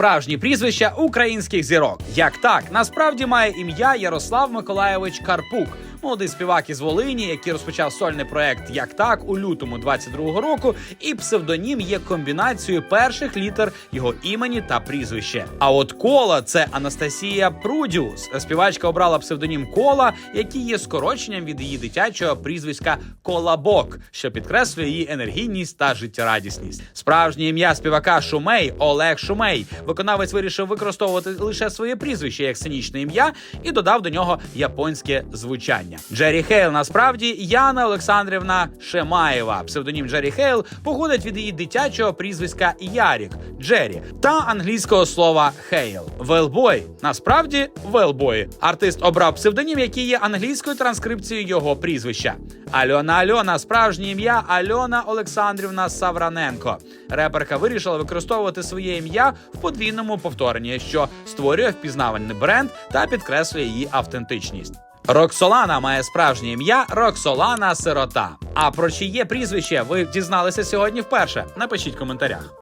Справжні прізвища українських зірок. Як так, насправді має ім'я Ярослав Миколайович Карпук. Молодий співак із Волині, який розпочав сольний проект Як так у лютому 22-го року, і псевдонім є комбінацією перших літер його імені та прізвища. А от кола це Анастасія Прудіус. Співачка обрала псевдонім Кола, який є скороченням від її дитячого прізвиська Колабок, що підкреслює її енергійність та життєрадісність. Справжнє ім'я співака Шумей Олег Шумей. Виконавець вирішив використовувати лише своє прізвище як сценічне ім'я і додав до нього японське звучання. Джері Хейл насправді Яна Олександрівна Шемаєва. Псевдонім Джері Хейл походить від її дитячого прізвиська Ярік Джері та англійського слова Хейл. Велбой насправді Велбой. Артист обрав псевдонім, який є англійською транскрипцією його прізвища. Альона Альона, справжнє ім'я Альона Олександрівна Савраненко. Реперка вирішила використовувати своє ім'я в подвійному повторенні, що створює впізнавальний бренд та підкреслює її автентичність. Роксолана має справжнє ім'я Роксолана Сирота. А про чиє прізвище ви дізналися сьогодні вперше? Напишіть в коментарях.